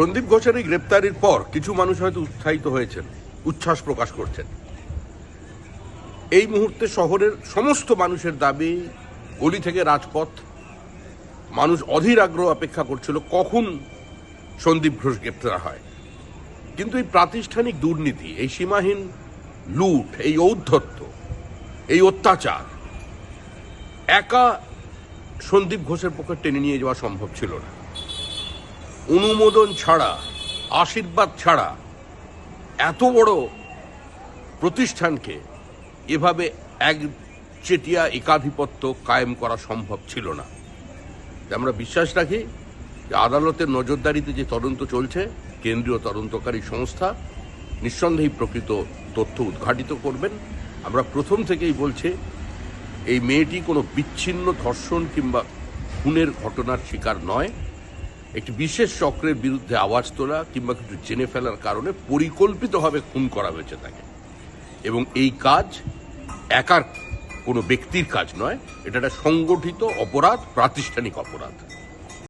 সন্দীপ ঘোষের এই গ্রেপ্তারির পর কিছু মানুষ হয়তো উৎসাহিত হয়েছেন, উচ্ছ্বাস প্রকাশ করছেন। এই মুহূর্তে শহরের সমস্ত মানুষের দাবি, গলি থেকে রাজপথ, মানুষ অধীর আগ্রহ অপেক্ষা করছিল কখন সন্দীপ ঘোষ গ্রেপ্তার হয়। কিন্তু এই প্রাতিষ্ঠানিক দুর্নীতি, এই সীমাহীন লুট, এই ঔদ্ধত্য, এই অত্যাচার, একা সন্দীপ ঘোষের পক্ষে টেনে নিয়ে যাওয়া সম্ভব ছিল না। অনুমোদন ছাড়া, আশীর্বাদ ছাড়া এত বড় প্রতিষ্ঠানকে এভাবে এক চেটিয়া একাধিপত্য কায়েম করা সম্ভব ছিল না। আমরা বিশ্বাস রাখি যে আদালতের নজরদারিতে যে তদন্ত চলছে, কেন্দ্রীয় তদন্তকারী সংস্থা নিঃসন্দেহে প্রকৃত তথ্য উদ্ঘাটিত করবেন। আমরা প্রথম থেকেই বলছি, এই মেয়েটি কোনো বিচ্ছিন্ন ধর্ষণ কিংবা খুনের ঘটনার শিকার নয়। একটি বিশেষ চক্রের বিরুদ্ধে আওয়াজ তোলা কিংবা কিছু জেনে ফেলার কারণে পরিকল্পিতভাবে খুন করা হয়েছে তাকে। এবং এই কাজ একার কোনো ব্যক্তির কাজ নয়, এটা একটা সংগঠিত অপরাধ, প্রাতিষ্ঠানিক অপরাধ।